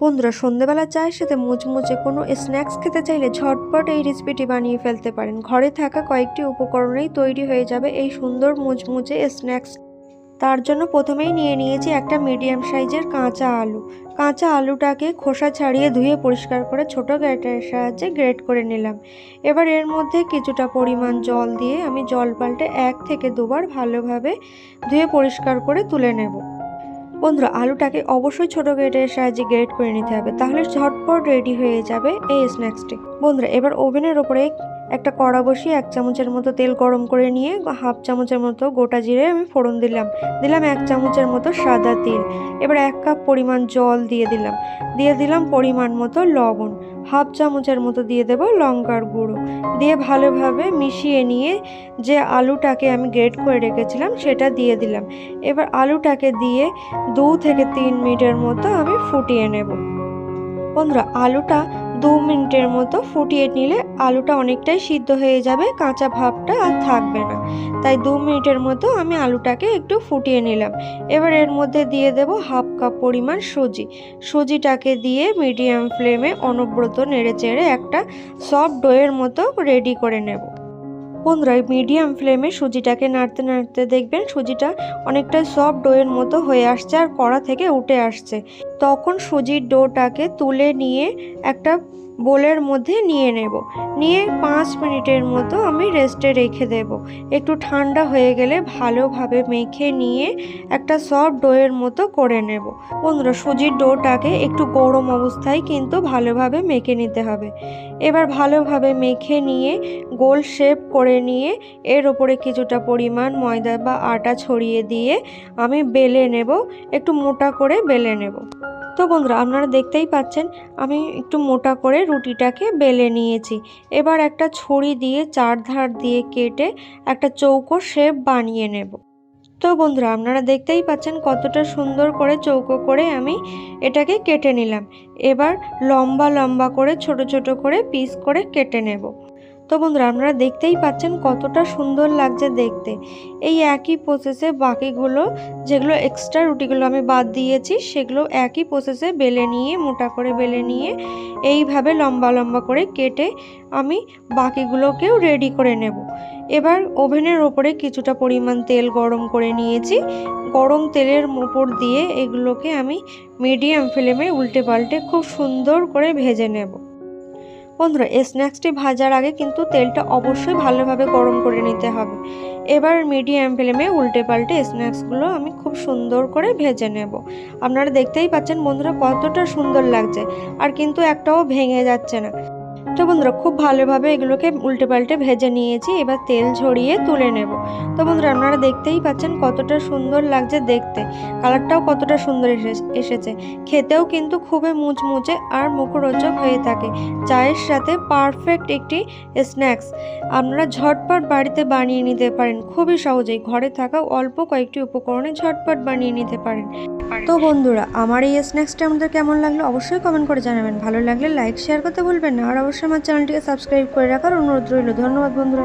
বন্ধুরা সন্ধেবেলা চায়ের সাথে মুচমুচে কোনো স্ন্যাক্স খেতে চাইলে ঝটপট এই রেসিপিটি বানিয়ে ফেলতে পারেন। ঘরে থাকা কয়েকটি উপকরণেই তৈরি হয়ে যাবে এই সুন্দর মুচমুচে স্ন্যাক্স তার জন্য প্রথমেই নিয়ে নিয়েছি একটা মিডিয়াম সাইজের কাঁচা আলু। কাঁচা আলুটাকে খোসা ছাড়িয়ে ধুয়ে পরিষ্কার করে ছোট গ্রেটারের সাহায্যে গ্রেট করে নিলাম। এবার এর মধ্যে কিছুটা পরিমাণ জল দিয়ে আমি জল পাল্টে এক থেকে দুবার ভালোভাবে ধুয়ে পরিষ্কার করে তুলে নেব। বন্ধুরা, আলুটাকে অবশ্যই ছোট গ্রেটের সাহায্যে গ্রেট করে নিতে হবে, তাহলে ঝটপট রেডি হয়ে যাবে এই স্ন্যাক্সটি বন্ধুরা, এবার ওভেনের ওপরে একটা কড়া বসিয়ে এক চামচের মতো তেল গরম করে নিয়ে হাফ চামচের মতো গোটা জিরে আমি ফোড়ন দিলাম। দিলাম এক চামচের মতো সাদা তিল। এবার এক কাপ পরিমাণ জল দিয়ে দিলাম। দিয়ে দিলাম পরিমাণ মতো লবণ। হাফ চামচের মতো দিয়ে দেবো লঙ্কার গুঁড়ো। দিয়ে ভালোভাবে মিশিয়ে নিয়ে যে আলুটাকে আমি গ্রেট করে রেখেছিলাম সেটা দিয়ে দিলাম। এবার আলুটাকে দিয়ে দু থেকে তিন মিনিটের মতো আমি ফুটিয়ে নেব। বন্ধুরা, আলুটা দু মিনিটের মতো ফুটিয়ে নিলে আলুটা অনেকটাই সিদ্ধ হয়ে যাবে, কাঁচা ভাবটা আর থাকবে না। তাই দু মিনিটের মতো আমি আলুটাকে একটু ফুটিয়ে নিলাম। এবার এর মধ্যে দিয়ে দেব হাফ কাপ পরিমাণ সুজি। সুজিটাকে দিয়ে মিডিয়াম ফ্লেমে অনব্রত নেড়ে চেড়ে একটা সফট ডোয়ের মতো রেডি করে নেব। বন্ধুরা মিডিয়াম ফ্লেমে সুজিটাকে নাড়তে নাড়তে দেখবেন সুজিটা অনেকটা সফট ডোয়ের মতো হয়ে আসছে আর কড়া থেকে উঠে আসছে। তখন সুজির ডোটাকে তুলে নিয়ে একটা বোলের মধ্যে নিয়ে নেব। নিয়ে পাঁচ মিনিটের মতো আমি রেস্টে রেখে দেব। একটু ঠান্ডা হয়ে গেলে ভালোভাবে মেখে নিয়ে একটা সফট ডোয়ের মতো করে নেব। বন্ধুরা, সুজির ডোটাকে একটু গরম অবস্থায় কিন্তু ভালোভাবে মেখে নিতে হবে। এবার ভালোভাবে মেখে নিয়ে গোল শেপ করে নিয়ে এর ওপরে কিছুটা পরিমাণ ময়দা বা আটা ছড়িয়ে দিয়ে আমি বেলে নেব। একটু মোটা করে বেলে নেব। তো বন্ধুরা, আপনারা দেখতেই পাচ্ছেন, আমি একটু মোটা করে রুটিটাকে বেলে নিয়েছি। এবার একটা ছুরি দিয়ে চার ধার দিয়ে কেটে একটা চৌকো শেপ বানিয়ে নেব। তো বন্ধুরা, আপনারা দেখতেই পাচ্ছেন কতটা সুন্দর করে চৌকো করে আমি এটাকে কেটে নিলাম। এবার লম্বা লম্বা করে, ছোট ছোট করে পিস করে কেটে নেব। তো বন্ধুরা, আপনারা দেখতেই পাচ্ছেন কতটা সুন্দর লাগছে দেখতে। এই একই প্রসেসে বাকিগুলো, যেগুলো এক্সট্রা রুটিগুলো আমি বাদ দিয়েছি, সেগুলো একই প্রসেসে বেলে নিয়ে, মোটা করে বেলে নিয়ে, এইভাবে লম্বা লম্বা করে কেটে আমি বাকিগুলোকেও রেডি করে নেব। এবার ওভেনের ওপরে কিছুটা পরিমাণ তেল গরম করে নিয়েছি। গরম তেলের উপর দিয়ে এগুলোকে আমি মিডিয়াম ফ্লেমে উল্টে পাল্টে খুব সুন্দর করে ভেজে নেব। বন্ধুরা, এই স্ন্যাক্সটি ভাজার আগে কিন্তু তেলটা অবশ্যই ভালোভাবে গরম করে নিতে হবে। এবার মিডিয়াম ফ্লেমে উল্টে পাল্টে স্ন্যাক্সগুলো আমি খুব সুন্দর করে ভেজে নেব। আপনারা দেখতেই পাচ্ছেন বন্ধুরা কতটা সুন্দর লাগছে, আর কিন্তু একটাও ভেঙে যাচ্ছে না। তো বন্ধুরা, খুব ভালোভাবে এগুলোকে উল্টে পাল্টে ভেজে নিয়েছি। এবার তেল ঝরিয়ে তুলে নেব। তো বন্ধুরা, আপনারা দেখতেই পাচ্ছেন কতটা সুন্দর লাগছে দেখতে। কালারটাও কতটা সুন্দর এসেছে। খেতেও কিন্তু খুবই মুচমুচে আর মুখরোচক হয়ে থাকে। চায়ের সাথে পারফেক্ট একটি স্ন্যাক্স। আপনারা ঝটপট বাড়িতে বানিয়ে নিতে পারেন। খুবই সহজেই ঘরে থাকা অল্প কয়েকটি উপকরণে ঝটপট বানিয়ে নিতে পারেন। তো বন্ধুরা, আমার এই স্ন্যাক্সটা আমাদের কেমন লাগল অবশ্যই কমেন্ট করে জানাবেন। ভালো লাগলে লাইক, শেয়ার করতে ভুলবেন না। আর অবশ্যই আমার চ্যানেলটিকে সাবস্ক্রাইব করে রাখার অনুরোধ রইল। ধন্যবাদ বন্ধুরা।